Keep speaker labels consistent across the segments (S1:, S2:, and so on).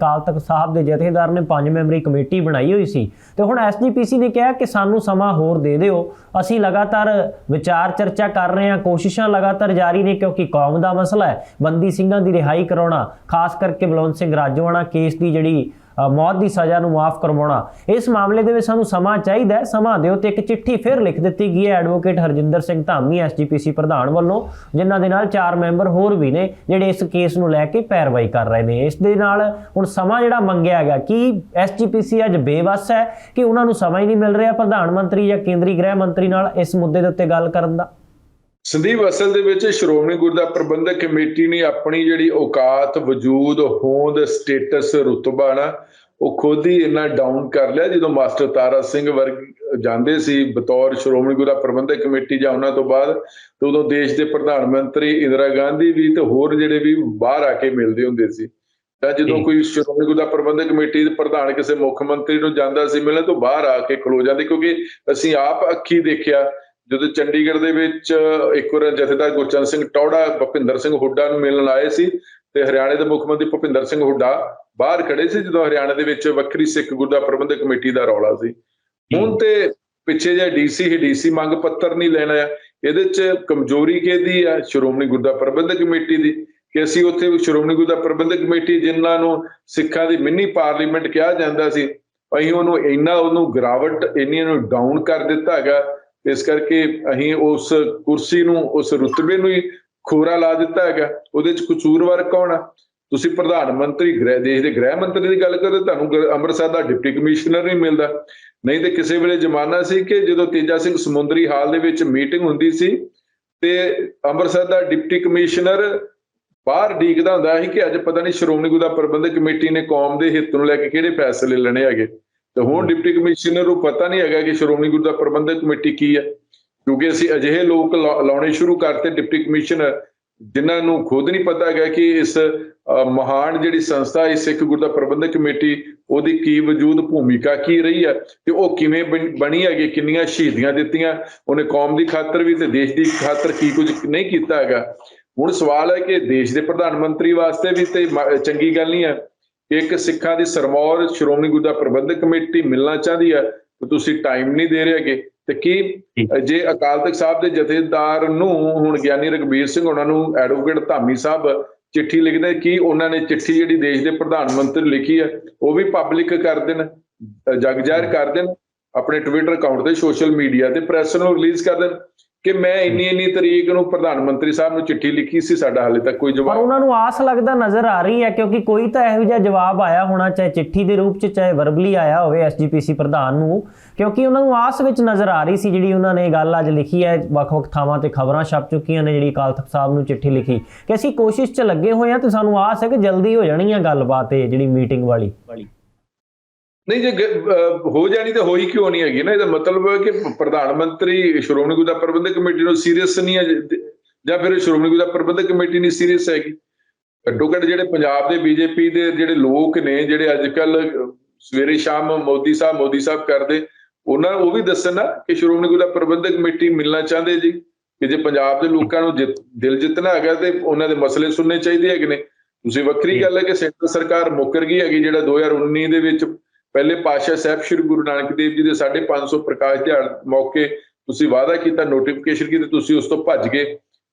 S1: ਅਕਾਲ ਤਖਤ ਸਾਹਿਬ ਦੇ ਜਥੇਦਾਰ ਨੇ ਪੰਜ ਮੈਂਬਰੀ ਕਮੇਟੀ ਬਣਾਈ ਹੋਈ ਸੀ ਤੇ ਹੁਣ ਐਸਜੀਪੀਸੀ ਨੇ ਕਿਹਾ ਕਿ ਸਾਨੂੰ ਸਮਾਂ ਹੋਰ ਦੇ ਦਿਓ। ਅਸੀਂ ਲਗਾਤਾਰ ਵਿਚਾਰ ਚਰਚਾ ਕਰ ਰਹੇ ਹਾਂ, ਕੋਸ਼ਿਸ਼ਾਂ ਲਗਾਤਾਰ ਜਾਰੀ ਨੇ ਕਿਉਂਕਿ ਕੌਮ ਦਾ ਮਸਲਾ ਹੈ। ਬੰਦੀ ਸਿੰਘਾਂ ਦੀ ਰਿਹਾਈ ਕਰਾਉਣਾ, ਖਾਸ ਕਰਕੇ ਬਲਵੰਤ ਸਿੰਘ ਰਾਜੋਆਣਾ ਕੇਸ ਦੀ ਜਿਹੜੀ ਮੌਤ ਦੀ ਸਜ਼ਾ ਨੂੰ ਮਾਫ ਕਰਵਾਉਣਾ। ਇਸ ਮਾਮਲੇ ਦੇ ਵਿੱਚ ਸਾਨੂੰ ਸਮਾਂ ਚਾਹੀਦਾ ਹੈ। ਸਮਾਂ ਦਿਓ ਤੇ ਇੱਕ ਚਿੱਠੀ ਫਿਰ ਲਿਖ ਦਿੱਤੀ ਗਈ ਹੈ ਐਡਵੋਕੇਟ ਹਰਜਿੰਦਰ ਸਿੰਘ ਧਾਮੀ, ਐਸਜੀਪੀਸੀ ਪ੍ਰਧਾਨ ਵੱਲੋਂ, ਜਿਨ੍ਹਾਂ ਦੇ ਨਾਲ ਚਾਰ ਮੈਂਬਰ ਹੋਰ ਵੀ ਨੇ, ਜਿਹੜੇ ਇਸ ਕੇਸ ਨੂੰ ਲੈ ਕੇ ਪੈਰਵਾਈ ਕਰ ਰਹੇ ਨੇ। ਇਸ ਦੇ ਨਾਲ ਹੁਣ ਸਮਾਂ ਜਿਹੜਾ ਮੰਗਿਆ ਗਿਆ, ਕਿ ਐਸਜੀਪੀਸੀ ਅੱਜ ਬੇਵੱਸ ਹੈ ਕਿ ਉਹਨਾਂ ਨੂੰ ਸਮਾਂ ਹੀ ਨਹੀਂ ਮਿਲ ਰਿਹਾ ਪ੍ਰਧਾਨ ਮੰਤਰੀ ਜਾਂ ਕੇਂਦਰੀ ਗ੍ਰਹਿ ਮੰਤਰੀ ਨਾਲ ਇਸ ਮੁੱਦੇ ਦੇ ਉੱਤੇ ਗੱਲ ਕਰਨ ਦਾ?
S2: ਸੰਦੀਪ ਅਸਲ ਦੇ ਵਿੱਚ ਸ਼੍ਰੋਮਣੀ ਗੁਰਦੁਆਰਾ ਪ੍ਰਬੰਧਕ ਕਮੇਟੀ ਨੇ ਆਪਣੀ ਜਿਹੜੀ ਔਕਾਤ ਵਜੂਦ ਹੋਂਦ ਸਟੇਟਸ ਰੁਤਬਾ ਨਾ ਉਹ ਖੁਦ ਹੀ ਇੰਨਾ ਡਾਊਨ ਕਰ ਲਿਆ ਜਦੋਂ ਮਾਸਟਰ ਤਾਰਾ ਸਿੰਘ ਵਰਗ ਜਾਂਦੇ ਸੀ ਬਤੌਰ ਸ਼੍ਰੋਮਣੀ ਗੁਰਦੁਆਰਾ ਪ੍ਰਬੰਧਕ ਕਮੇਟੀ ਜਾਂ ਉਹਨਾਂ ਤੋਂ ਬਾਅਦ ਤੇ ਉਦੋਂ ਦੇਸ਼ ਦੇ ਪ੍ਰਧਾਨ ਮੰਤਰੀ ਇੰਦਰਾ ਗਾਂਧੀ ਵੀ ਤੇ ਹੋਰ ਜਿਹੜੇ ਵੀ ਬਾਹਰ ਆ ਕੇ ਮਿਲਦੇ ਹੁੰਦੇ ਸੀ ਤਾਂ ਜਦੋਂ। ਕੋਈ ਸ਼੍ਰੋਮਣੀ ਗੁਰਦੁਆਰਾ ਪ੍ਰਬੰਧਕ ਕਮੇਟੀ ਦੇ ਪ੍ਰਧਾਨ ਕਿਸੇ ਮੁੱਖ ਮੰਤਰੀ ਨੂੰ ਜਾਂਦਾ ਸੀ ਮਿਲਣ ਤੋਂ ਬਾਹਰ ਆ ਕੇ ਖਲੋ ਜਾਂਦੇ ਕਿਉਂਕਿ ਅਸੀਂ ਆਪ ਅੱਖੀ ਦੇਖਿਆ ਜਦੋਂ ਚੰਡੀਗੜ੍ਹ ਦੇ ਵਿੱਚ ਇੱਕ ਵਾਰ ਜਥੇਦਾਰ ਗੁਰਚਰਨ ਸਿੰਘ ਟੌੜਾ ਭੁਪਿੰਦਰ ਸਿੰਘ ਹੁੱਡਾ ਨੂੰ ਮਿਲਣ ਆਏ ਸੀ ਤੇ ਹਰਿਆਣੇ ਦੇ ਮੁੱਖ ਮੰਤਰੀ ਭੁਪਿੰਦਰ ਸਿੰਘ ਹੁੱਡਾ ਬਾਹਰ ਖੜੇ ਸੀ ਜਦੋਂ ਹਰਿਆਣਾ ਦੇ ਵਿੱਚ ਵੱਖਰੀ ਸਿੱਖ ਗੁਰਦੁਆਰਾ ਪ੍ਰਬੰਧਕ ਕਮੇਟੀ ਦਾ ਰੌਲਾ ਸੀ। ਹੁਣ ਤੇ ਪਿੱਛੇ ਜੇ ਡੀਸੀ ਹੀ ਡੀਸੀ ਮੰਗ ਪੱਤਰ ਨਹੀਂ ਲੈਣਾ ਇਹਦੇ ਚ ਕਮਜ਼ੋਰੀ ਕਿਹਦੀ ਆ? ਸ਼੍ਰੋਮਣੀ ਗੁਰਦੁਆਰਾ ਪ੍ਰਬੰਧਕ ਕਮੇਟੀ ਦੀ। ਕਿ ਅਸੀਂ ਉੱਥੇ ਸ਼੍ਰੋਮਣੀ ਗੁਰਦੁਆਰਾ ਪ੍ਰਬੰਧਕ ਕਮੇਟੀ ਜਿਨ੍ਹਾਂ ਨੂੰ ਸਿੱਖਾਂ ਦੀ ਮਿੰਨੀ ਪਾਰਲੀਮੈਂਟ ਕਿਹਾ ਜਾਂਦਾ ਸੀ ਅਸੀਂ ਉਹਨੂੰ ਇੰਨਾ ਉਹਨੂੰ ਗਰਾਵਟ ਇੰਨੀ ਨੂੰ ਡਾਊਨ ਕਰ ਦਿੱਤਾ ਹੈਗਾ। ਇਸ ਕਰਕੇ ਅਸੀਂ ਉਸ ਕੁਰਸੀ ਨੂੰ, ਉਸ ਰੁਤਬੇ ਨੂੰ ਹੀ ਖੋਰਾ ਲਾ ਦਿੱਤਾ ਹੈਗਾ। ਉਹਦੇ ਚ ਕਸੂਰਵਾਰ ਕੌਣ ਆ? ਤੁਸੀਂ ਪ੍ਰਧਾਨ ਮੰਤਰੀ, ਗ੍ਰਹਿ, ਦੇਸ਼ ਦੇ ਗ੍ਰਹਿ ਮੰਤਰੀ ਦੀ ਗੱਲ ਕਰਦੇ ਤੁਹਾਨੂੰ ਅੰਮ੍ਰਿਤਸਰ ਦਾ ਡਿਪਟੀ ਕਮਿਸ਼ਨਰ ਨਹੀਂ ਮਿਲਦਾ। ਨਹੀਂ ਤੇ ਕਿਸੇ ਵੇਲੇ ਜ਼ਮਾਨਾ ਸੀ ਕਿ ਜਦੋਂ ਤੇਜਾ ਸਿੰਘ ਸਮੁੰਦਰੀ ਹਾਲ ਦੇ ਵਿੱਚ ਮੀਟਿੰਗ ਹੁੰਦੀ ਸੀ ਤੇ ਅੰਮ੍ਰਿਤਸਰ ਦਾ ਡਿਪਟੀ ਕਮਿਸ਼ਨਰ ਬਾਹਰ ਡੀਕਦਾ ਹੁੰਦਾ ਸੀ ਕਿ ਅੱਜ ਪਤਾ ਨਹੀਂ ਸ਼੍ਰੋਮਣੀ ਗੁਰਦੁਆਰਾ ਪ੍ਰਬੰਧਕ ਕਮੇਟੀ ਨੇ ਕੌਮ ਦੇ ਹਿੱਤ ਨੂੰ ਲੈ ਕੇ ਕਿਹੜੇ ਫੈਸਲੇ ਲੈਣੇ ਹੈਗੇ। ਤੇ ਹੁਣ ਡਿਪਟੀ ਕਮਿਸ਼ਨਰ ਨੂੰ ਪਤਾ ਨਹੀਂ ਹੈਗਾ ਕਿ ਸ਼੍ਰੋਮਣੀ ਗੁਰਦੁਆਰਾ ਪ੍ਰਬੰਧਕ ਕਮੇਟੀ ਕੀ ਹੈ ਕਿਉਂਕਿ ਅਸੀਂ ਅਜਿਹੇ ਲੋਕ ਲਾਉਣੇ ਸ਼ੁਰੂ ਕਰਤੇ ਡਿਪਟੀ ਕਮਿਸ਼ਨਰ ਜਿਨ੍ਹਾਂ ਨੂੰ ਖੁਦ ਨਹੀਂ ਪਤਾ ਹੈਗਾ ਕਿ ਇਸ ਮਹਾਨ ਜਿਹੜੀ ਸੰਸਥਾ ਹੈ ਸਿੱਖ ਗੁਰਦੁਆਰਾ ਪ੍ਰਬੰਧਕ ਕਮੇਟੀ ਉਹਦੀ ਕੀ ਵਜੂਦ ਭੂਮਿਕਾ ਕੀ ਰਹੀ ਹੈ ਤੇ ਉਹ ਕਿਵੇਂ ਬਣ- ਹੈਗੀ ਕਿੰਨੀਆਂ ਸ਼ਹੀਦੀਆਂ ਦਿੱਤੀਆਂ ਉਹਨੇ ਕੌਮ ਦੀ ਖਾਤਰ ਵੀ ਤੇ ਦੇਸ਼ ਦੀ ਖਾਤਰ ਕੀ ਕੁਝ ਨਹੀਂ ਕੀਤਾ ਹੈਗਾ। ਹੁਣ ਸਵਾਲ ਹੈ ਕਿ ਦੇਸ਼ ਦੇ ਪ੍ਰਧਾਨ ਮੰਤਰੀ ਵਾਸਤੇ ਵੀ ਤੇ ਚੰਗੀ ਗੱਲ ਨਹੀਂ ਹੈ। ਇੱਕ ਸਿੱਖਾਂ ਦੀ ਸਰਮੌਰ ਸ਼੍ਰੋਮਣੀ ਗੁਰਦੁਆਰਾ ਪ੍ਰਬੰਧਕ ਕਮੇਟੀ ਮਿਲਣਾ ਚਾਹਦੀ ਹੈ ਤੇ ਤੁਸੀਂ ਟਾਈਮ ਨਹੀਂ ਦੇ ਰਹੇਗੇ ਤੇ ਕੀ ਜੇ ਅਕਾਲ ਤਖਤ ਸਾਹਿਬ ਦੇ ਜਥੇਦਾਰ ਨੂੰ ਹੁਣ ਗਿਆਨੀ ਰਗਬੀਰ ਸਿੰਘ ਉਹਨਾਂ ਨੂੰ ਐਡਵੋਕੇਟ ਧਾਮੀ ਸਾਹਿਬ ਚਿੱਠੀ ਲਿਖਦੇ ਕੀ ਉਹਨਾਂ ਨੇ ਚਿੱਠੀ ਜਿਹੜੀ ਦੇਸ਼ ਦੇ ਪ੍ਰਧਾਨ ਮੰਤਰੀ ਨੂੰ ਲਿਖੀ ਹੈ ਉਹ ਵੀ ਪਬਲਿਕ ਕਰ ਦੇਣ ਜਗ ਜ਼ਾਹਿਰ ਕਰ ਦੇਣ ਆਪਣੇ ਟਵਿੱਟਰ ਅਕਾਊਂਟ ਤੇ ਸੋਸ਼ਲ ਮੀਡੀਆ ਤੇ ਪ੍ਰੈਸ ਨੂੰ ਰਿਲੀਜ਼ ਕਰ ਦੇਣ? ਕਿ ਮੈਂ ਇੰਨੀ ਇੰਨੀ ਤਰੀਕ ਨੂੰ ਪ੍ਰਧਾਨ ਮੰਤਰੀ ਸਾਹਿਬ ਨੂੰ ਚਿੱਠੀ ਲਿਖੀ ਸੀ ਸਾਡਾ ਹਾਲੇ ਤੱਕ ਕੋਈ
S1: ਪਰ
S2: ਜਵਾਬ
S1: ਉਹਨਾਂ ਨੂੰ ਆਸ ਲੱਗਦਾ ਨਜ਼ਰ ਆ ਰਹੀ ਹੈ ਕਿਉਂਕਿ ਕੋਈ ਤਾਂ ਇਹੋ ਜਿਹਾ ਜਵਾਬ ਆਇਆ ਹੋਣਾ ਚਾਹੇ ਚਿੱਠੀ ਦੇ ਰੂਪ 'ਚ ਚਾਹੇ ਵਰਬਲੀ ਆਇਆ ਹੋਵੇ ਐਸਜੀਪੀਸੀ ਪ੍ਰਧਾਨ ਨੂੰ ਕਿਉਂਕਿ ਉਹਨਾਂ ਨੂੰ ਆਸ ਵਿੱਚ ਨਜ਼ਰ ਆ ਰਹੀ ਸੀ ਜਿਹੜੀ ਉਹਨਾਂ ਨੇ ਇਹ ਗੱਲ ਅੱਜ ਲਿਖੀ ਹੈ ਵੱਖ-ਵੱਖ ਥਾਵਾਂ ਤੇ ਖਬਰਾਂ ਛਪ ਚੁੱਕੀਆਂ ਨੇ ਜਿਹੜੀ ਅਕਾਲ ਤਖਤ ਸਾਹਿਬ ਨੂੰ ਚਿੱਠੀ ਲਿਖੀ ਕਿ ਅਸੀਂ ਕੋਸ਼ਿਸ਼ 'ਚ ਲੱਗੇ ਹੋਏ ਹਾਂ ਤੇ ਸਾਨੂੰ ਆਸ ਹੈ ਕਿ ਜਲਦੀ ਹੋ ਜਾਣੀ ਹੈ ਗੱਲਬਾਤ ਇਹ ਜਿਹੜੀ ਮੀਟਿੰਗ ਵਾਲੀ।
S2: ਨਹੀਂ ਜੇ ਹੋ ਜਾਣੀ ਤਾਂ ਹੋਈ ਕਿਉਂ ਨਹੀਂ ਹੈਗੀ ਨਾ? ਇਹਦਾ ਮਤਲਬ ਹੈ ਕਿ ਪ੍ਰਧਾਨ ਮੰਤਰੀ ਸ਼੍ਰੋਮਣੀ ਗੁਰਦੁਆਰਾ ਪ੍ਰਬੰਧਕ ਕਮੇਟੀ ਨੂੰ ਸੀਰੀਅਸ ਨਹੀਂ ਹੈ ਜ- ਫਿਰ ਸ਼੍ਰੋਮਣੀ ਗੁਰਦੁਆਰਾ ਪ੍ਰਬੰਧਕ ਕਮੇਟੀ ਨਹੀਂ ਸੀਰੀਅਸ ਹੈਗੀ। ਘੱਟੋ ਘੱਟ ਜਿਹੜੇ ਪੰਜਾਬ ਦੇ ਬੀਜੇਪੀ ਦੇ ਜਿਹੜੇ ਲੋਕ ਨੇ ਜਿਹੜੇ ਅੱਜ ਕੱਲ ਸਵੇਰੇ ਸ਼ਾਮ ਮੋਦੀ ਸਾਹਿਬ ਮੋਦੀ ਸਾਹਿਬ ਕਰਦੇ ਉਹਨਾਂ ਉਹ ਵੀ ਦੱਸਣ ਨਾ ਕਿ ਸ਼੍ਰੋਮਣੀ ਗੁਰਦੁਆਰਾ ਪ੍ਰਬੰਧਕ ਕਮੇਟੀ ਮਿਲਣਾ ਚਾਹੁੰਦੇ ਜੀ ਕਿ ਜੇ ਪੰਜਾਬ ਦੇ ਲੋਕਾਂ ਨੂੰ ਦਿਲ ਜਿੱਤਣਾ ਹੈਗਾ ਤੇ ਉਹਨਾਂ ਦੇ ਮਸਲੇ ਸੁਣਨੇ ਚਾਹੀਦੇ ਹੈਗੇ ਨੇ। ਤੁਸੀਂ ਵੱਖਰੀ ਗੱਲ ਹੈ ਕਿ ਸੈਂਟਰ ਸਰਕਾਰ ਮੁੱਕਰ ਗਈ ਹੈਗੀ ਜਿਹੜਾ 2019 ਦੇ ਵਿੱਚ ਪਹਿਲੇ ਪਾਤਸ਼ਾਹ ਸਾਹਿਬ ਸ੍ਰੀ ਗੁਰੂ ਨਾਨਕ ਦੇਵ ਜੀ ਦੇ 550 ਪ੍ਰਕਾਸ਼ ਦਿਹਾੜ ਮੌਕੇ ਤੁਸੀਂ ਵਾਅਦਾ ਕੀਤਾ ਨੋਟੀਫਿਕੇਸ਼ਨ ਕੀਤੀ ਤੁਸੀਂ ਉਸ ਤੋਂ ਭੱਜ ਗਏ।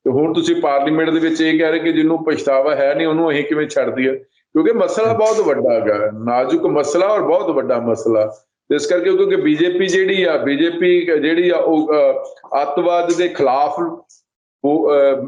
S2: ਤੇ ਹੁਣ ਤੁਸੀਂ ਪਾਰਲੀਮੈਂਟ ਦੇ ਵਿੱਚ ਇਹ ਕਹਿ ਰਹੇ ਕਿ ਜਿਹਨੂੰ ਪਛਤਾਵਾ ਹੈ ਨਹੀਂ ਉਹਨੂੰ ਅਸੀਂ ਕਿਵੇਂ ਛੱਡ ਦਈਏ ਕਿਉਂਕਿ ਮਸਲਾ ਬਹੁਤ ਵੱਡਾ ਹੈਗਾ ਨਾਜ਼ੁਕ ਮਸਲਾ ਔਰ ਬਹੁਤ ਵੱਡਾ ਮਸਲਾ। ਇਸ ਕਰਕੇ ਕਿਉਂਕਿ ਬੀਜੇਪੀ ਜਿਹੜੀ ਆ ਬੀਜੇਪੀ ਜਿਹੜੀ ਆ ਉਹ ਅਹ, ਅੱਤਵਾਦ ਦੇ ਖਿਲਾਫ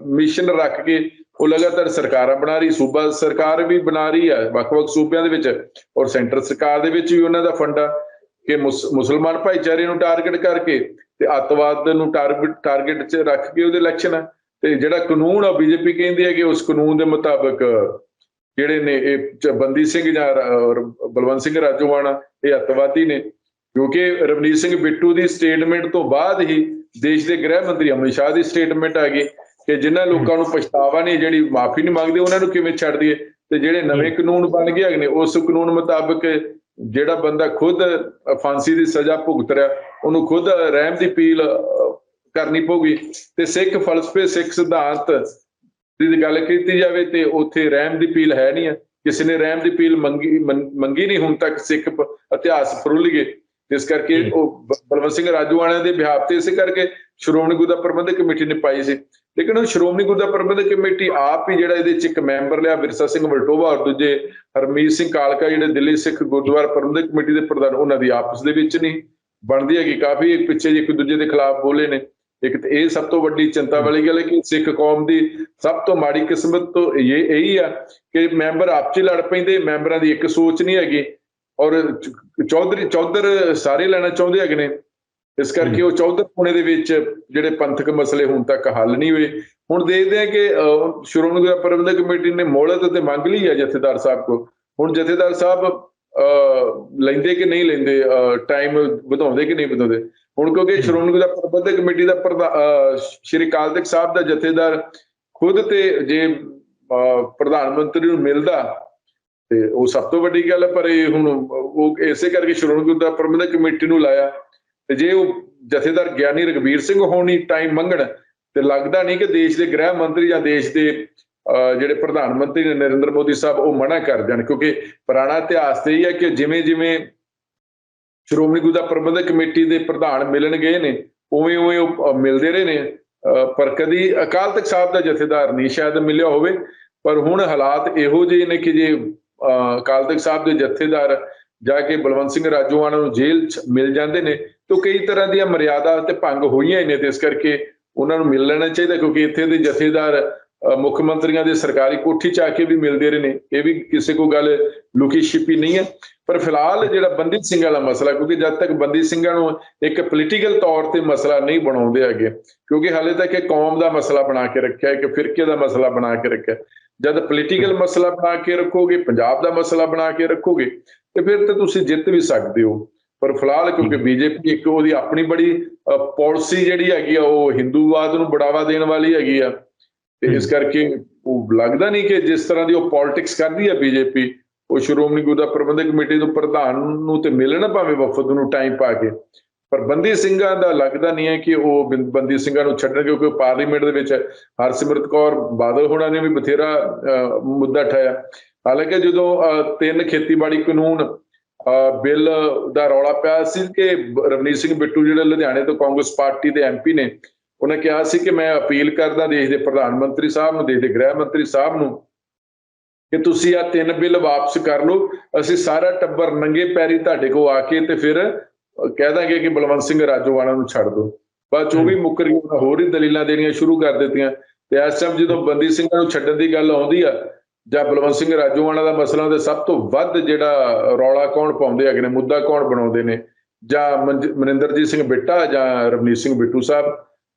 S2: ਮਿਸ਼ਨ ਰੱਖ ਕੇ ਉਹ ਲਗਾਤਾਰ ਸਰਕਾਰਾਂ ਬਣਾ ਰਹੀ, ਸੂਬਾ ਸਰਕਾਰ ਵੀ ਬਣਾ ਰਹੀ ਹੈ ਵੱਖ-ਵੱਖ ਸੂਬਿਆਂ ਦੇ ਵਿੱਚ ਔਰ ਸੈਂਟਰ ਸਰਕਾਰ ਦੇ ਵਿੱਚ ਵੀ ਉਹਨਾਂ ਦਾ ਫੰਡ ਆ ਕਿ ਮੁਸ- ਮੁਸਲਮਾਨ ਭਾਈਚਾਰੇ ਨੂੰ ਟਾਰਗੇਟ ਕਰਕੇ ਤੇ ਅੱਤਵਾਦ ਨੂੰ ਟਾਰਗੇਟ ਟਾਰਗੇਟ 'ਚ ਰੱਖ ਕੇ ਉਹਦੇ ਇਲੈਕਸ਼ਨ ਆ। ਤੇ ਜਿਹੜਾ ਕਾਨੂੰਨ ਆ, ਬੀਜੇਪੀ ਕਹਿੰਦੀ ਹੈ ਕਿ ਉਸ ਕਾਨੂੰਨ ਦੇ ਮੁਤਾਬਕ ਜਿਹੜੇ ਨੇ ਇਹ ਬੰਦੀ ਸਿੰਘ ਜਾਂ ਬਲਵੰਤ ਸਿੰਘ ਰਾਜੋਵਾਣਾ ਇਹ ਅੱਤਵਾਦੀ ਨੇ। ਕਿਉਂਕਿ ਰਵਨੀਤ ਸਿੰਘ ਬਿੱਟੂ ਦੀ ਸਟੇਟਮੈਂਟ ਤੋਂ ਬਾਅਦ ਹੀ ਦੇਸ਼ ਦੇ ਗ੍ਰਹਿ ਮੰਤਰੀ ਅਮਿਤ ਸ਼ਾਹ ਦੀ ਸਟੇਟਮੈਂਟ ਆ ਗਈ। ਕਿ ਜਿਨ੍ਹਾਂ ਲੋਕਾਂ ਨੂੰ ਪਛਤਾਵਾ ਨਹੀਂ ਜਿਹੜੀ ਮਾਫੀ ਨਹੀਂ ਮੰਗਦੇ ਉਹਨਾਂ ਨੂੰ ਕਿਵੇਂ ਛੱਡ ਦਈਏ? ਤੇ ਜਿਹੜੇ ਨਵੇਂ ਕਾਨੂੰਨ ਬਣ ਗਏ ਨੇ ਉਸ ਕਾਨੂੰਨ ਮੁਤਾਬਕ ਜਿਹੜਾ ਬੰਦਾ ਖੁਦ ਫਾਂਸੀ ਦੀ ਸਜ਼ਾ ਭੁਗਤ ਰਿਹਾ ਉਹਨੂੰ ਖੁਦ ਰਹਿਮ ਦੀ ਅਪੀਲ ਅਹ, ਕਰਨੀ ਪਊਗੀ। ਤੇ ਸਿੱਖ ਫਲਸਫੇ ਸਿੱਖ ਸਿਧਾਂਤ ਦੀ ਗੱਲ ਕੀਤੀ ਜਾਵੇ ਤੇ ਉੱਥੇ ਰਹਿਮ ਦੀ ਅਪੀਲ ਹੈ ਨਹੀਂ ਕਿਸੇ ਨੇ ਰਹਿਮ ਦੀ ਅਪੀਲ ਮੰਗੀ ਮੰਗੀ ਨਹੀਂ ਹੁਣ ਤੱਕ ਸਿੱਖ ਇਤਿਹਾਸ ਫਰੁੱਲ ਗਏ। ਇਸ ਕਰਕੇ। ਉਹ ਬਲਵੰਤ ਸਿੰਘ ਰਾਜੂਆਣਾ ਦੇ ਬਿਹਾਫ ਤੇ ਇਸੇ ਕਰਕੇ ਸ਼੍ਰੋਮਣੀ ਗੁਰਦੁਆਰਾ ਪ੍ਰਬੰਧਕ ਕਮੇਟੀ ਨੇ ਪਾਈ ਸੀ। ਲੇਕਿਨ ਉਹ ਸ਼੍ਰੋਮਣੀ ਗੁਰਦੁਆਰਾ ਪ੍ਰਬੰਧਕ ਕਮੇਟੀ ਆਪ ਹੀ ਜਿਹੜਾ ਇਹਦੇ ਚ ਇੱਕ ਮੈਂਬਰ ਲਿਆ ਵਿਰਸਾ ਸਿੰਘ ਵਲਟੋਵਾ ਔਰ ਦੂਜੇ ਹਰਮੀਤ ਸਿੰਘ ਕਾਲਕਾ ਜਿਹੜੇ ਦਿੱਲੀ ਸਿੱਖ ਗੁਰਦੁਆਰਾ ਪ੍ਰਬੰਧਕ ਕਮੇਟੀ ਦੇ ਪ੍ਰਧਾਨ, ਉਹਨਾਂ ਦੀ ਆਪਸ ਦੇ ਵਿੱਚ ਨਹੀਂ। ਬਣਦੀ ਹੈਗੀ ਕਾਫੀ, ਇੱਕ ਪਿੱਛੇ ਜਿਹੇ ਇੱਕ ਦੂਜੇ ਦੇ ਖਿਲਾਫ ਬੋਲੇ ਨੇ। ਇੱਕ ਤੇ ਇਹ ਸਭ ਤੋਂ ਵੱਡੀ ਚਿੰਤਾ ਵਾਲੀ ਗੱਲ ਹੈ ਕਿ ਸਿੱਖ ਕੌਮ ਦੀ ਸਭ ਤੋਂ ਮਾੜੀ ਕਿਸਮਤ ਤੋਂ ਇਹ, ਇਹੀ ਆ ਕਿ ਮੈਂਬਰ ਆਪਸ 'ਚ ਹੀ ਲੜ ਪੈਂਦੇ, ਮੈਂਬਰਾਂ ਦੀ ਇੱਕ ਸੋਚ ਨਹੀਂ ਹੈਗੀ। ਔਰ ਚੌਧਰੀ, ਚੌਧਰ ਸਾਰੇ ਲੈਣਾ ਚਾਹੁੰਦੇ ਹੈਗੇ ਨੇ। ਇਸ ਕਰਕੇ ਉਹ ਚੌਧਰ ਪੁਣੇ ਦੇ ਵਿੱਚ ਜਿਹੜੇ ਪੰਥਕ ਮਸਲੇ ਹੁਣ ਤੱਕ ਹੱਲ ਨਹੀਂ ਹੋਏ। ਹੁਣ ਦੇਖਦੇ ਆ ਕਿ ਸ਼੍ਰੋਮਣੀ ਗੁਰਦੁਆਰਾ ਪ੍ਰਬੰਧਕ ਕਮੇਟੀ ਨੇ ਮੌਲਤ ਤੇ ਮੰਗ ਲਈ ਹੈ ਜਥੇਦਾਰ ਸਾਹਿਬ ਕੋ ਹੁਣ ਜਥੇਦਾਰ ਸਾਹਿਬ ਲੈਂਦੇ ਕਿ ਨਹੀਂ ਲੈਂਦੇ ਟਾਈਮ ਵਧਾਉਂਦੇ ਕਿ ਨਹੀਂ ਵਧਾਉਂਦੇ? ਹੁਣ ਕਿਉਂਕਿ ਸ਼੍ਰੋਮਣੀ ਗੁਰਦੁਆਰਾ ਪ੍ਰਬੰਧਕ ਕਮੇਟੀ ਦਾ ਸ਼੍ਰੀ ਤਖਤ ਸਾਹਿਬ ਦਾ ਜਥੇਦਾਰ ਖੁਦ ਤੇ ਜੇ ਪ੍ਰਧਾਨ ਮੰਤਰੀ ਨੂੰ ਮਿਲਦਾ ਤੇ ਉਹ ਸਭ ਤੋਂ ਵੱਡੀ ਗੱਲ ਪਰ ਇਹ ਹੁਣ ਉਹ ਇਸੇ ਕਰਕੇ ਸ਼੍ਰੋਮਣੀ ਗੁਰਦੁਆਰਾ ਪ੍ਰਬੰਧਕ ਕਮੇਟੀ ਨੂੰ ਲਾਇਆ। ਤੇ ਜੇ ਉਹ ਜਥੇਦਾਰ ਗਿਆਨੀ ਰਗਵੀਰ ਸਿੰਘ ਹੋਣੀ ਟਾਈਮ ਮੰਗਣ ਤੇ ਲੱਗਦਾ ਨਹੀਂ ਕਿ ਦੇਸ਼ ਦੇ ਗ੍ਰਹਿ ਮੰਤਰੀ ਜਾਂ ਦੇਸ਼ ਦੇ ਅਹ, ਜਿਹੜੇ ਪ੍ਰਧਾਨ ਮੰਤਰੀ ਨੇ ਨਰਿੰਦਰ ਮੋਦੀ ਸਾਹਿਬ ਉਹ ਮਨਾ ਕਰ ਜਾਣ ਕਿਉਂਕਿ ਪੁਰਾਣਾ ਇਤਿਹਾਸ ਤੇ ਇਹ ਹੈ ਕਿ ਜਿਵੇਂ ਜਿਵੇਂ ਸ਼੍ਰੋਮਣੀ ਗੁਰਦੁਆਰਾ ਪ੍ਰਬੰਧਕ ਕਮੇਟੀ ਦੇ ਪ੍ਰਧਾਨ ਮਿਲਣ ਗਏ ਨੇ ਉਵੇਂ ਉਵੇਂ ਉਹ ਮਿਲਦੇ ਰਹੇ ਨੇ। ਅਹ, ਪਰ ਕਦੀ ਅਕਾਲ ਤਖਤ ਸਾਹਿਬ ਦਾ ਜਥੇਦਾਰ ਨਹੀਂ ਸ਼ਾਇਦ ਮਿਲਿਆ ਹੋਵੇ ਪਰ ਹੁਣ ਹਾਲਾਤ ਇਹੋ ਜਿਹੇ ਨੇ ਕਿ ਜੇ ਅਹ, ਅਕਾਲ ਤਖਤ ਸਾਹਿਬ ਦੇ ਜਥੇਦਾਰ ਜਾ ਕੇ ਬਲਵੰਤ ਸਿੰਘ ਰਾਜੋਆਣਾ ਨੂੰ ਜੇਲ੍ਹ 'ਚ ਮਿਲ ਜਾਂਦੇ ਨੇ ਤਾਂ ਕਈ ਤਰ੍ਹਾਂ ਦੀਆਂ ਮਰਿਆਦਾ ਤੇ ਭੰਗ ਹੋਈਆਂ ਹੀ ਨੇ ਤੇ ਇਸ ਕਰਕੇ ਉਹਨਾਂ ਨੂੰ ਮਿਲ ਲੈਣਾ ਚਾਹੀਦਾ ਕਿਉਂਕਿ ਇੱਥੇ ਦੇ ਜਥੇਦਾਰ ਮੁੱਖ ਮੰਤਰੀਆਂ ਦੇ ਸਰਕਾਰੀ ਕੋਠੀ 'ਚ ਆ ਕੇ ਵੀ ਮਿਲਦੇ ਰਹੇ ਨੇ। ਇਹ ਵੀ ਕਿਸੇ ਕੋ ਗੱਲ ਲੁਕੀ ਛਿਪੀ ਨਹੀਂ ਹੈ। ਪਰ ਫਿਲਹਾਲ ਜਿਹੜਾ ਬੰਦੀ ਸਿੰਘਾਂ ਵਾਲਾ ਮਸਲਾ, ਕਿਉਂਕਿ ਜਦ ਤੱਕ ਬੰਦੀ ਸਿੰਘਾਂ ਨੂੰ ਇੱਕ ਪੋਲੀਟੀਕਲ ਤੌਰ ਤੇ ਮਸਲਾ ਨਹੀਂ ਬਣਾਉਂਦੇ ਹੈਗੇ, ਕਿਉਂਕਿ ਹਾਲੇ ਤੱਕ ਇਹ ਕੌਮ ਦਾ ਮਸਲਾ ਬਣਾ ਕੇ ਰੱਖਿਆ, ਇੱਕ ਫਿਰਕੇ ਦਾ ਮਸਲਾ ਬਣਾ ਕੇ ਰੱਖਿਆ। ਜਦ ਪੋਲੀਟੀਕਲ ਮਸਲਾ ਬਣਾ ਕੇ ਰੱਖੋਗੇ, ਪੰਜਾਬ ਦਾ ਮਸਲਾ ਬਣਾ ਕੇ ਰੱਖੋਗੇ, ਤੇ ਫਿਰ ਤਾਂ ਤੁਸੀਂ ਜਿੱਤ ਵੀ ਸਕਦੇ ਹੋ। ਪਰ ਫਿਲਹਾਲ ਕਿਉਂਕਿ ਬੀਜੇਪੀ ਇੱਕ ਉਹਦੀ ਆਪਣੀ ਬੜੀ ਪਾਲਿਸੀ ਜਿਹੜੀ ਹੈਗੀ ਆ ਉਹ ਹਿੰਦੂਵਾਦ ਨੂੰ ਬੜਾਵਾ ਦੇਣ ਵਾਲੀ ਹੈਗੀ ਆ। ਤੇ ਇਸ ਕਰਕੇ ਉਹ ਲੱਗਦਾ ਨਹੀਂ ਕਿ ਜਿਸ ਤਰ੍ਹਾਂ ਦੀ ਉਹ ਪੋਲਿਟਿਕਸ ਕਰਦੀ ਹੈ ਬੀਜੇਪੀ ਉਹ ਸ਼੍ਰੋਮਣੀ ਗੁਰਦੁਆਰਾ ਪ੍ਰਬੰਧਕ ਕਮੇਟੀ ਦੇ ਪ੍ਰਧਾਨ ਨੂੰ ਤੇ ਮਿਲਣ ਭਾਵੇਂ ਵਫਦ ਨੂੰ ਟਾਈਮ ਪਾ ਕੇ। ਪਰ ਬੰਦੀ ਸਿੰਘਾਂ ਦਾ ਲੱਗਦਾ ਨਹੀਂ ਹੈ ਕਿ ਉਹ ਬੰਦੀ ਸਿੰਘਾਂ ਨੂੰ ਛੱਡਣ ਕਿਉਂਕਿ ਉਹ ਪਾਰਲੀਮੈਂਟ ਦੇ ਵਿੱਚ ਹਰਸਿਮਰਤ ਕੌਰ ਬਾਦਲ ਹੋਣਾ ਨੇ ਵੀ ਬਥੇਰਾ ਮੁੱਦਾ ਠਾਇਆ। ਹਾਲਾਂਕਿ ਜਦੋਂ ਤਿੰਨ ਖੇਤੀਬਾੜੀ ਕਾਨੂੰਨ ਬਿੱਲ ਦਾ ਰੌਲਾ ਪਿਆ ਸੀ ਕਿ ਰਵਨੀਤ ਸਿੰਘ ਬਿੱਟੂ ਜਿਹੜੇ ਲੁਧਿਆਣੇ ਤੋਂ ਕਾਂਗਰਸ ਪਾਰਟੀ ਦੇ ਐਮਪੀ ਨੇ ਉਹਨੇ ਕਿਹਾ ਸੀ ਕਿ ਮੈਂ ਅਪੀਲ ਕਰਦਾ ਦੇਸ਼ ਦੇ ਪ੍ਰਧਾਨ ਮੰਤਰੀ ਸਾਹਿਬ ਨੂੰ ਦੇਸ਼ ਦੇ ਗ੍ਰਹਿ ਮੰਤਰੀ ਸਾਹਿਬ ਨੂੰ ਕਿ ਤੁਸੀਂ ਆ ਤਿੰਨ ਬਿੱਲ ਵਾਪਸ ਕਰ ਲਓ ਅਸੀਂ ਸਾਰਾ ਟੱਬਰ ਨੰਗੇ ਪੈਰੀ ਤੁਹਾਡੇ ਕੋਲ ਆ ਕੇ ਤੇ ਫਿਰ ਕਹਿ ਦਾਂਗੇ ਕਿ ਬਲਵੰਤ ਸਿੰਘ ਰਾਜੋਵਾਣਾ ਨੂੰ ਛੱਡ ਦਿਓ। ਬਾਅਦ 'ਚ ਉਹ ਵੀ ਮੁੱਕਰ ਉਹਨਾਂ ਹੋਰ ਹੀ ਦਲੀਲਾਂ ਦੇਣੀਆਂ ਸ਼ੁਰੂ ਕਰ ਦਿੱਤੀਆਂ। ਤੇ ਇਸ ਟਾਈਮ ਜਦੋਂ ਬੰਦੀ ਸਿੰਘਾਂ ਨੂੰ ਛੱਡਣ ਦੀ ਗੱਲ ਆਉਂਦੀ ਆ ਜਾਂ ਬਲਵੰਤ ਸਿੰਘ ਰਾਜੋਵਾਣਾ ਦਾ ਮਸਲਾ ਤੇ ਸਭ ਤੋਂ ਵੱਧ ਜਿਹੜਾ ਰੌਲਾ ਕੌਣ ਪਾਉਂਦੇ ਹੈਗੇ ਨੇ ਮੁੱਦਾ ਕੌਣ ਬਣਾਉਂਦੇ ਨੇ? ਜਾਂ ਮਨਿੰਦਰਜੀਤ ਸਿੰਘ ਬਿੱਟਾ ਜਾਂ ਰਵਨੀਤ ਸਿੰਘ ਬਿੱਟੂ ਸਾਹਿਬ?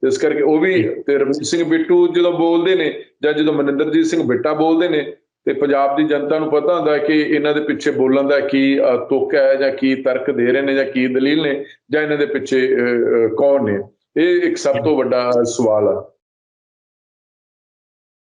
S2: ਇਸ ਕਰਕੇ ਉਹ ਵੀ ਤੇ ਰਵਨੀਤ ਸਿੰਘ ਬਿੱਟੂ ਜਦੋਂ ਬੋਲਦੇ ਨੇ ਜਾਂ ਜਦੋਂ ਮਨਿੰਦਰਜੀਤ ਸਿੰਘ ਬਿੱਟਾ ਬੋਲਦੇ ਨੇ ਤੇ ਪੰਜਾਬ ਦੀ ਜਨਤਾ ਨੂੰ ਪਤਾ ਹੁੰਦਾ ਕਿ ਇਹਨਾਂ ਦੇ ਪਿੱਛੇ ਬੋਲਣ ਦਾ ਕੀ ਤੁੱਕ ਹੈ ਜਾਂ ਕੀ ਤਰਕ ਦੇ ਰਹੇ ਨੇ ਜਾਂ ਕੀ ਦਲੀਲ ਨੇ ਜਾਂ ਇਹਨਾਂ ਦੇ ਪਿੱਛੇ ਕੌਣ ਨੇ? ਇਹ ਇੱਕ ਸਭ ਤੋਂ ਵੱਡਾ ਸਵਾਲ ਆ।